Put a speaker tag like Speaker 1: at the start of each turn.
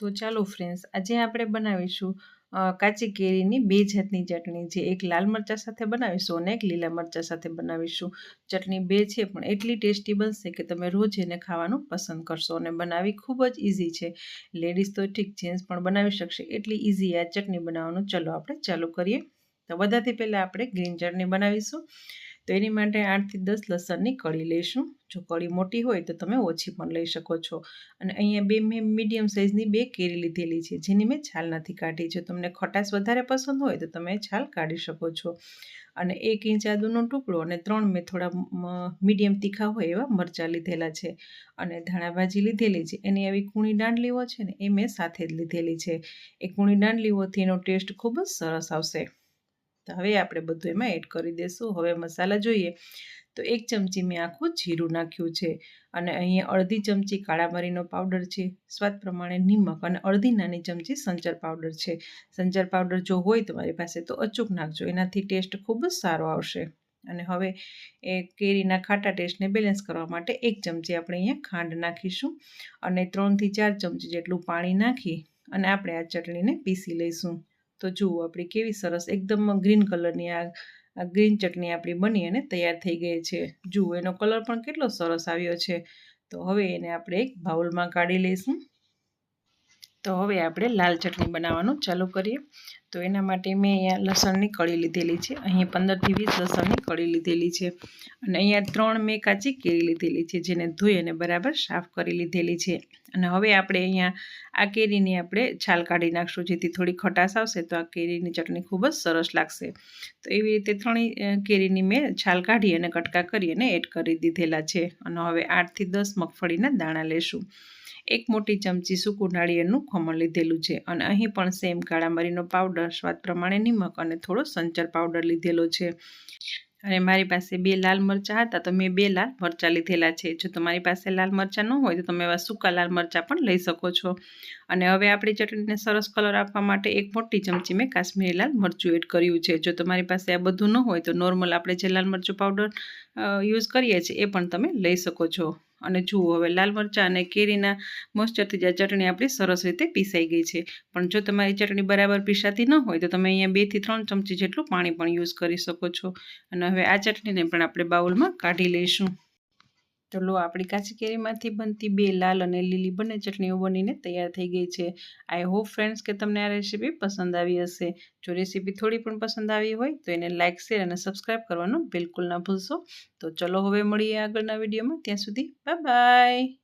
Speaker 1: તો ચાલો ફ્રેન્ડ્સ આજે આપણે બનાવીશું કાચી કેરીની બે જાતની ચટણી. જે એક લાલ મરચાં સાથે બનાવીશું અને એક લીલા મરચાં સાથે બનાવીશું. ચટણી બે છે, પણ એટલી ટેસ્ટી બનશે કે તમે રોજ એને ખાવાનું પસંદ કરશો અને બનાવવી ખૂબ જ ઇઝી છે. લેડીઝ તો ઠીક જેન્ટ્સ પણ બનાવી શકશે. એટલી ઇઝી આ ચટણી બનાવવાનું. ચલો આપણે ચાલુ કરીએ. તો બધાથી પહેલાં આપણે ગ્રીન ચટણી બનાવીશું. તો એની માટે આઠથી દસ લસણની કળી લઈશું. જો કળી મોટી હોય તો તમે ઓછી પણ લઈ શકો છો. અને અહીંયા બે મેં મીડિયમ સાઇઝની બે કેરી લીધેલી છે, જેની મેં છાલ નથી કાઢી. જો તમને ખટાશ વધારે પસંદ હોય તો તમે છાલ કાઢી શકો છો. અને એક ઇંચ આદુનો ટુકડો અને ત્રણ મેં થોડા મીડિયમ તીખા હોય એવા મરચાં લીધેલા છે. અને ધાણાભાજી લીધેલી છે. એની આવી કૂણી દાંડલીઓ છે ને એ મેં સાથે જ લીધેલી છે. એ કૂણી દાંડલીઓથી એનો ટેસ્ટ ખૂબ જ સરસ આવશે. હવે આપણે બધું એમાં એડ કરી દઈશું હવે મસાલા જોઈએ. તો એક ચમચી મેં આખું જીરું નાખ્યું છે અને અહીંયા અડધી ચમચી કાળા મરીનો પાવડર છે, સ્વાદ પ્રમાણે નિમક અને અડધી નાની ચમચી સંચર પાવડર છે. સંચર પાવડર જો હોય તમારી પાસે તો અચૂક નાખજો, એનાથી ટેસ્ટ ખૂબ જ સારો આવશે. અને હવે એ કેરીના ખાટા ટેસ્ટને બેલેન્સ કરવા માટે એક ચમચી આપણે અહીંયા ખાંડ નાખીશું અને ત્રણથી ચાર ચમચી જેટલું પાણી નાખી અને આપણે આ ચટણીને પીસી લઈશું. તો જુઓ આપણી કેવી સરસ એકદમ ગ્રીન કલરની આ ગ્રીન ચટણી આપણી બની અને તૈયાર થઈ ગઈ છે. જુઓ એનો કલર પણ કેટલો સરસ આવ્યો છે. તો હવે એને આપણે એક બાઉલમાં કાઢી લઈશું. તો હવે આપણે લાલ ચટણી બનાવવાનું ચાલુ કરીએ. તો એના માટે મેં અહીંયા લસણની કળી લીધેલી છે. અહીંયા પંદરથી વીસ લસણની કળી લીધેલી છે. અને અહીંયા ત્રણ મેં કાચી કેરી લીધેલી છે, જેને ધોઈ અને બરાબર સાફ કરી લીધેલી છે. અને હવે આપણે અહીંયા આ કેરીની આપણે છાલ કાઢી નાખશું, જેથી થોડી ખટાશ આવશે તો આ કેરીની ચટણી ખૂબ જ સરસ લાગશે. તો એવી રીતે ત્રણેય કેરીની મેં છાલ કાઢી અને કટકા કરી અને એડ કરી દીધેલા છે. અને હવે આઠથી દસ મગફળીના દાણા લેશું. એક મોટી ચમચી સૂકું નાળિયેરનું ખમણ લીધેલું છે. અને અહીં પણ સેમ કાળા મરીનો પાવડર સ્વાદ પ્રમાણે નિમક અને થોડો સંચર પાવડર લીધેલો છે. અને મારી પાસે બે લાલ મરચાં હતા, તો મેં બે લાલ મરચાં લીધેલા છે. જો તમારી પાસે લાલ મરચાં ન હોય, તો તમે એવા સૂકા લાલ મરચાં પણ લઈ શકો છો. અને હવે આપણી ચટણીને સરસ કલર આપવા માટે એક મોટી ચમચી મેં કાશ્મીરી લાલ મરચું એડ કર્યું છે. જો તમારી પાસે આ બધું ન હોય, તો નોર્મલ આપણે જે લાલ મરચું પાવડર યુઝ કરીએ છીએ, એ પણ તમે લઈ શકો છો. અને જુઓ, હવે લાલ મરચાં અને કેરીના મોસ્ચરથી આ ચટણી આપણી સરસ રીતે પીસાઈ ગઈ છે. પણ જો તમારી ચટણી બરાબર પીસાતી ન હોય તો તમે અહીંયા બેથી ત્રણ ચમચી જેટલું પાણી પણ યુઝ કરી શકો છો. અને હવે આ ચટણીને પણ આપણે બાઉલમાં કાઢી લઈશું. તો લો, આપણી કાચી કેરીમાંથી બનતી બે લાલ અને લીલી બંને ચટણીઓ બનીને તૈયાર થઈ ગઈ છે. આઈ હોપ ફ્રેન્ડ્સ કે તમને આ રેસીપી પસંદ આવી હશે. જો રેસીપી થોડી પણ પસંદ આવી હોય, તો એને લાઇક શેર અને સબસ્ક્રાઈબ કરવાનું બિલકુલ ના ભૂલશો. તો ચલો, હવે મળીએ આગળના વિડીયોમાં. ત્યાં સુધી બાય બાય